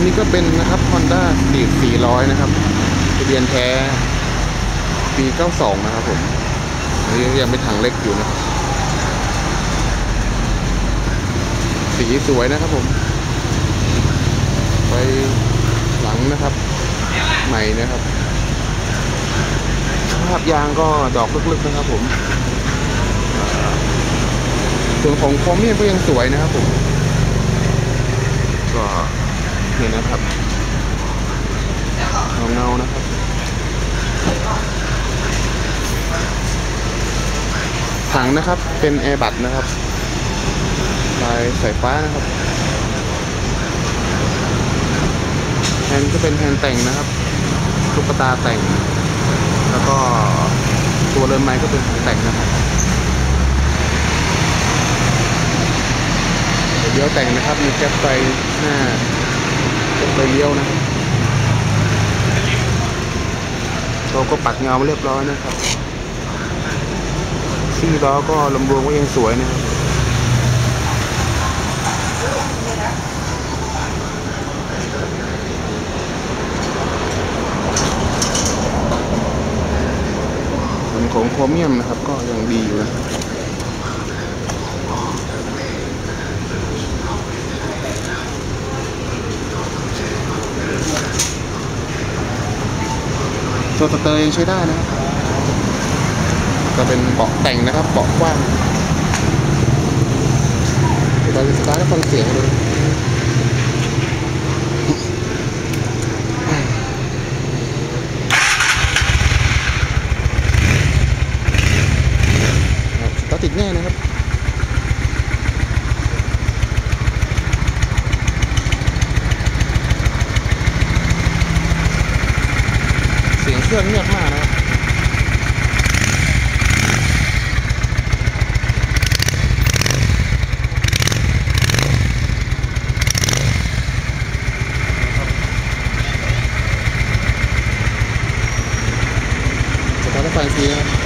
นนี้ก็เป็นนะครับ Honda Civic 400 นะครับทะเบียนแท้ปี 92 นะครับผมอันนี้ยังเป็นถังเล็กอยู่นะครับ สีสวยนะครับผม ไปหลังนะครับ ใหม่นะครับสภาพยางก็ดอกลึกๆนะครับผมส่วนของโครเมียก็ยังสวยนะครับผม ก็ นี่ยนะครับเงาๆนะครับถังนะครับเป็นแอร์บัตนะครับลายสายฟ้านะครับแฮนด์ก็เป็นแฮนด์แต่งนะครับตุ๊กตาแต่ง แล้วก็ตัวเรือนไม้ก็เป็นของแต่งนะครับเลี้ยวแต่งนะครับมีแก๊ปไฟหน้า ฟเลี้ยวนะครับเราก็ปัดเงามาเรียบร้อยนะครับซี่ล้อก็ลำรวมก็ยังสวยนะครับส่วนของโครเมียมนะครับ ก็ยังดีอยู่นะครับ ตัวสเตอร์ยังใช้ได้นะครับก็เป็นเบาะแต่งนะครับเบาะกว้างเดี๋ยวเสตาร์ทฟังเสียงดูครับสตาร์ทติดแน่นะครับ เครื่องเงียบมากนะครับสีนะครับ